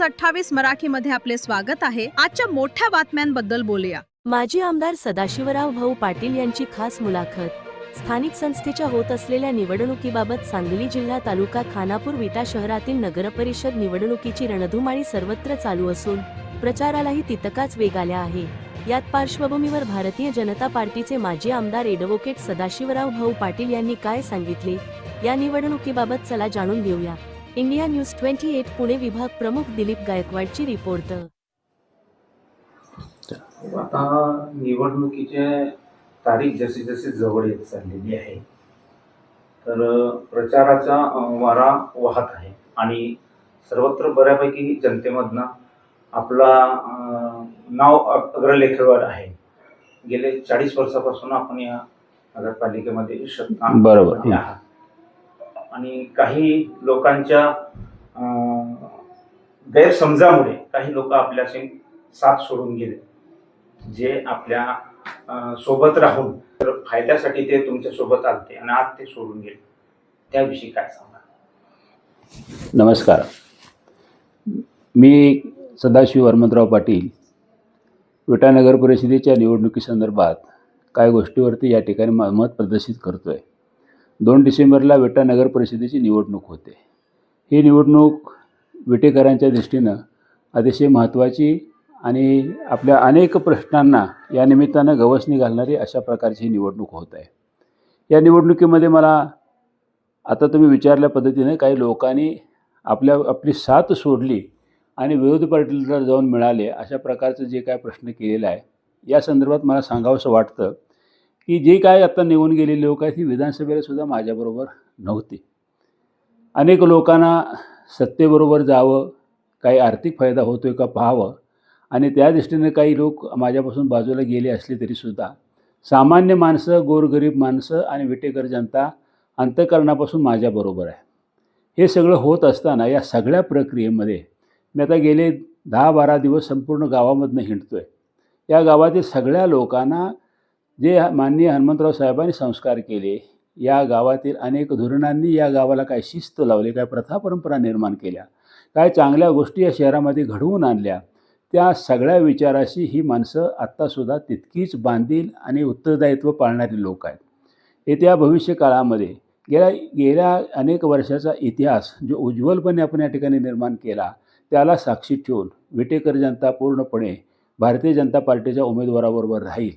News अठ्ठावीस मराठीमध्ये आपले स्वागत आहे. आजच्या मोठ्या बातम्यांबद्दल बोलूया. माजी आमदार सदाशिवराव भाऊ पाटील यांची खास मुलाखत. स्थानिक संस्थेच्या होत असलेल्या निवडणुकीबाबत सांगली जिल्हा तालुका खानापूर विटा शहरातील नगरपरिषद निवडणुकीची रणधुमाळी सर्वत्र चालू असून प्रचारालाही तितकाच वेग आल्या आहे. यात पार्श्वभूमीवर भारतीय जनता पार्टीचे माजी आमदार एडव्होकेट सदाशिवराव भाऊ पाटील यांनी काय सांगितले? या निवडणुकीबाबत चला जाणून घेऊया. India news twenty eight Pune विभाग प्रमुख दिलीप गायकवाडची रिपोर्ट. आता निवडणुकीचे तारीख जशी जशी जवळ येत चाललेली आहे तर प्रचाराचा वारा वाहत आहे. आणि सर्वत्र बऱ्यापैकी जनतेमधनं आपला नाव अग्रलेखेवर आहे. गेले चाळीस वर्षापासून आपण या नगरपालिकेमध्ये सत्ता बरोबर. आणि काही लोकांच्या गैरसमजामुळे काही लोक आपल्याशी साथ सोडून गेले. जे आपल्यासोबत राहून तर फायद्यासाठी ते तुमच्यासोबत आलते आणि आज ते सोडून गेले. त्याविषयी काय सांगा? नमस्कार. मी सदाशिव हरमंतराव पाटील विटा नगर परिषदेच्या निवडणुकीसंदर्भात काय गोष्टीवरती या ठिकाणी म- मत प्रदर्शित करतो आहे दोन डिसेंबरला विटा नगर परिषदेची निवडणूक होते. ही निवडणूक विटेकरांच्या दृष्टीनं अतिशय महत्त्वाची आणि आपल्या अनेक प्रश्नांना या निमित्तानं गवसणी घालणारी अशा प्रकारची ही निवडणूक होत आहे. या निवडणुकीमध्ये मला आता तुम्ही विचारल्या पद्धतीने काही लोकांनी आपल्या आपली साथ सोडली आणि विरोधी पार्टीला जाऊन मिळाले अशा प्रकारचं जे काय प्रश्न केलेला आहे या संदर्भात मला सांगावंसं वाटतं की जे काय आता निवून गेलेली लोक आहेत ती विधानसभेला सुद्धा माझ्याबरोबर नव्हती. अनेक लोकांना सत्तेबरोबर जावं काही आर्थिक फायदा होतो आहे का पाहावं आणि त्या दृष्टीने काही लोक माझ्यापासून बाजूला गेले असले तरीसुद्धा सामान्य माणसं गोरगरीब माणसं आणि विटेकर जनता अंतकरणापासून माझ्याबरोबर आहे. हे सगळं होत असताना या सगळ्या प्रक्रियेमध्ये मी आता गेले दहा बारा दिवस संपूर्ण गावामधनं हिंडतो आहे या गावातील सगळ्या लोकांना जे माननीय हनुमंतराव साहेबांनी संस्कार केले या गावातील अनेक धोरणांनी या गावाला काय शिस्त लावली काय प्रथा परंपरा निर्माण केल्या काय चांगल्या गोष्टी या शहरामध्ये घडवून आणल्या त्या सगळ्या विचाराशी ही माणसं आत्तासुद्धा तितकीच बांधील आणि उत्तरदायित्व पाळणारी लोक आहेत. येत्या भविष्य काळामध्ये गेल्या गेल्या अनेक वर्षाचा इतिहास जो उज्ज्वलपणे आपण या ठिकाणी निर्माण केला त्याला साक्षी ठेवून विटेकर जनता पूर्णपणे भारतीय जनता पार्टीच्या उमेदवाराबरोबर राहील.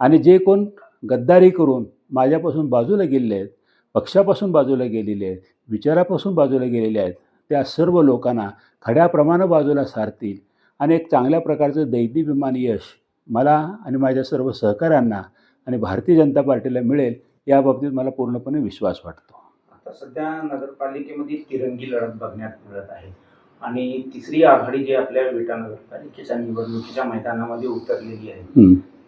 आणि जे कोण गद्दारी करून माझ्यापासून बाजूला गेलेले आहेत पक्षापासून बाजूला गेलेले आहेत विचारापासून बाजूला गेलेले आहेत त्या सर्व लोकांना खड्याप्रमाणे बाजूला सारतील. आणि एक चांगल्या प्रकारचं दैदीभिमान यश मला आणि माझ्या सर्व सहकाऱ्यांना आणि भारतीय जनता पार्टीला मिळेल याबाबतीत मला पूर्णपणे विश्वास वाटतो. आता सध्या नगरपालिकेमध्ये तिरंगी लढत बघण्यात मिळत आहे. आणि तिसरी आघाडी जी आपल्या विटा नगरपालिकेच्या निवडणुकीच्या मैदानामध्ये उतरलेली आहे.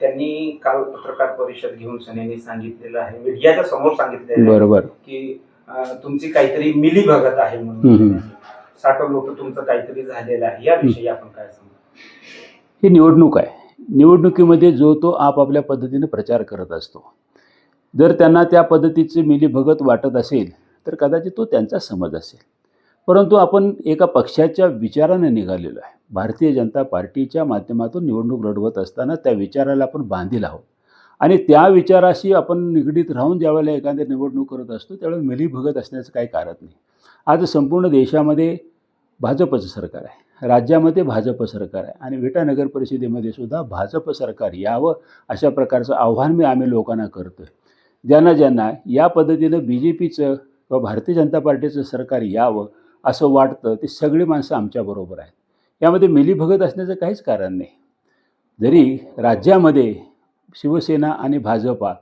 त्यांनी काल पत्रकार परिषद घेऊन सनेनी सांगितलेलं आहे मीडियाच्या समोर सांगितलेलं आहे बरोबर. की तुमची काहीतरी मिली भगत आहे म्हणून. साठव लोक तुमचं काहीतरी झालेलं आहे. याविषयी आपण काय सांगू? ही निवडणूक आहे. निवडणुकीमध्ये जो तो आपापल्या पद्धतीने प्रचार करत असतो. जर त्यांना त्या पद्धतीचे मिलीभगत वाटत असेल तर कदाचित तो त्यांचा समज असेल. परंतु आपण एका पक्षाच्या विचाराने निघालेलो आहे. भारतीय जनता पार्टीच्या माध्यमातून निवडणूक लढवत असताना त्या विचाराला आपण बांधील आहोत. आणि त्या विचाराशी आपण निगडीत राहून ज्यावेळेला एखाद्या निवडणूक करत असतो त्यावेळेला मिलीभगत असण्याचं काही कारण नाही. आज संपूर्ण देशामध्ये भाजपचं सरकार आहे. राज्यामध्ये भाजप सरकार आहे. आणि विटा नगर परिषदेमध्ये सुद्धा भाजप सरकार यावं अशा प्रकारचं आव्हान मी आम्ही लोकांना करतो आहे ज्यांना ज्यांना या पद्धतीनं बी जे पीचं किंवा भारतीय जनता पार्टीचं सरकार यावं असं वाटतं ते सगळी माणसं आमच्याबरोबर आहेत. यामध्ये मिलीभगत असण्याचं काहीच कारण नाही. जरी राज्यामध्ये शिवसेना आणि भाजपा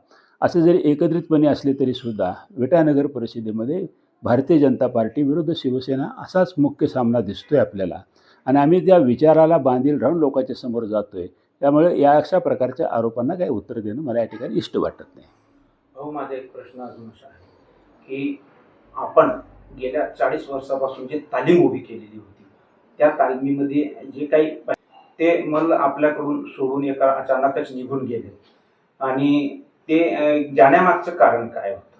असं जरी एकत्रितपणे असले तरीसुद्धा विटानगर परिषदेमध्ये भारतीय जनता पार्टी विरुद्ध शिवसेना असाच मुख्य सामना दिसतो आहे आपल्याला. आणि आम्ही त्या विचाराला बांधील राहून लोकांच्या समोर जातो आहे त्यामुळे या अशा प्रकारच्या आरोपांना काही उत्तर देणं मला या ठिकाणी इष्ट वाटत नाही. भाऊ माझा एक प्रश्न अजून असा आहे की आपण गेल्या चाळीस वर्षापासून जी तालीम उभी केलेली होती त्या तालमीमध्ये जे काही ते मल आपल्याकडून सोडून एका अचानकच निघून गेले. आणि ते जाण्यामागचं कारण काय होतं?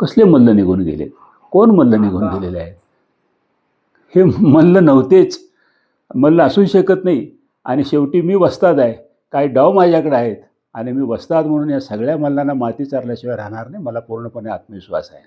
कसले मल्ल निघून गेले? कोण मल्ल निघून गेलेले आहेत? हे मल्ल नव्हतेच. मल्ल असू शकत नाही. आणि शेवटी मी वस्ताद आहे. काही डाव माझ्याकडे आहेत. आणि मी वस्ताद म्हणून या सगळ्या मल्लांना माती चारल्याशिवाय राहणार नाही. मला पूर्णपणे आत्मविश्वास आहे.